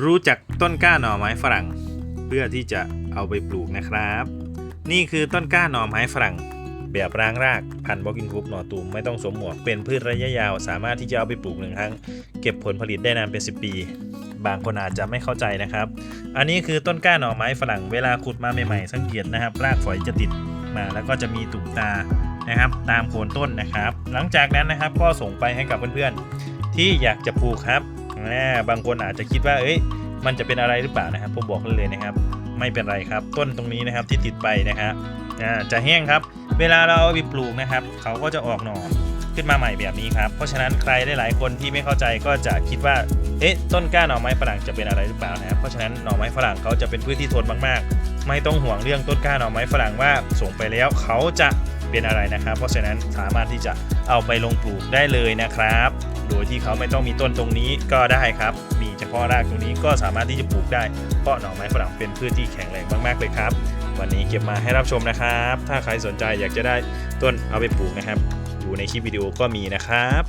รู้จักต้นกล้าหน่อไม้ฝรั่ง เพื่อที่จะเอาไปปลูกนะครับ นี่คือต้นกล้าหน่อไม้ฝรั่ง แบบร้างรากพันธุ์บอกกินคุปหน่อตูมไม่ต้องสวมหมวกเป็นพืชระยะยาว สามารถที่จะเอาไปปลูกหนึ่งครั้ง เก็บผลผลิตได้นานเป็น 10 ปี บางคนอาจจะไม่เข้าใจนะครับ อันนี้คือต้นกล้าหน่อไม้ฝรั่ง เวลาขุดมาใหม่ๆสังเกตนะครับรากฝอยจะติดมาแล้วก็จะมีตุ่มตานะครับ ตามโคนต้นนะครับ หลังจากนั้นนะครับก็ส่งไปให้กับเพื่อนๆที่อยากจะปลูกครับ อ่บางคนอาจจะคิดว่าเอ้ยมันจะเป็นอะไรหรือเปล่านะครับผมบอกเลยนะครับ ไม่เป็นไรครับ ต้นตรงนี้นะครับที่ติดไปนะครับจะแห้งครับ เวลาเราเอาไปปลูกนะครับ เขาก็จะออกหน่อขึ้นมาใหม่แบบนี้ครับ เพราะฉะนั้นใครได้หลายคนที่ไม่เข้าใจก็จะคิดว่า เอ๊ะ ต้นกล้าหน่อไม้ฝรั่งจะเป็นอะไรหรือเปล่านะครับ เพราะฉะนั้นหน่อไม้ฝรั่งเขาจะเป็นพืชที่ทนมากๆ ไม่ต้องห่วงเรื่องต้นกล้าหน่อไม้ฝรั่งว่าส่งไปแล้วเขาจะ เป็นอะไรนะครับ เพราะฉะนั้นสามารถที่จะเอาไปลงปลูกได้เลยนะครับ โดยที่เขาไม่ต้องมีต้นตรงนี้ก็ได้ครับ มีเฉพาะรากตรงนี้ก็สามารถที่จะปลูกได้ เพราะหน่อไม้ฝรั่งเป็นพืชที่แข็งแรงมากๆเลยครับ วันนี้เก็บมาให้รับชมนะครับ ถ้าใครสนใจอยากจะได้ต้นเอาไปปลูกนะครับ อยู่ในคลิปวิดีโอก็มีนะครับ